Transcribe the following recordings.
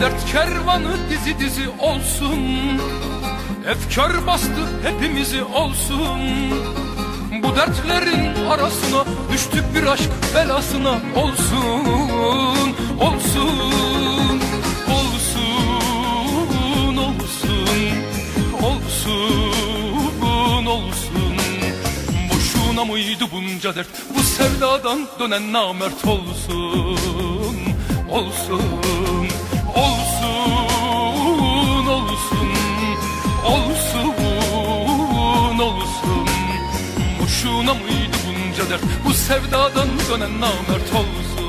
Dert kervanı dizi dizi olsun. Efkar bastı hepimizi olsun. Bu dertlerin arasına Düştük bir aşk belasına Olsun, olsun Olsun, olsun Olsun, olsun. Boşuna mıydı bunca dert? Bu sevdadan dönen namert olsun Olsun, Olsun, olsun. Boşuna mıydı bunca dert? Bu sevdadan dönen namert olsun.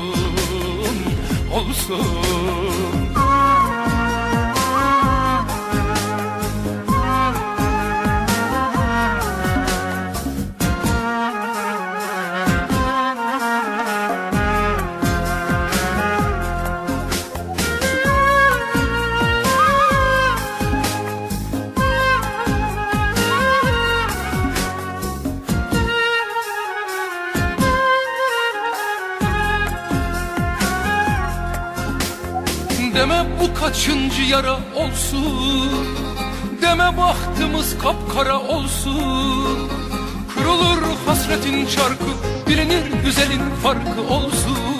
Olsun Deme bu kaçıncı yara olsun. Deme bahtımız kapkara olsun. Kırılır hasretin çarkı Bilinir güzelin farkı olsun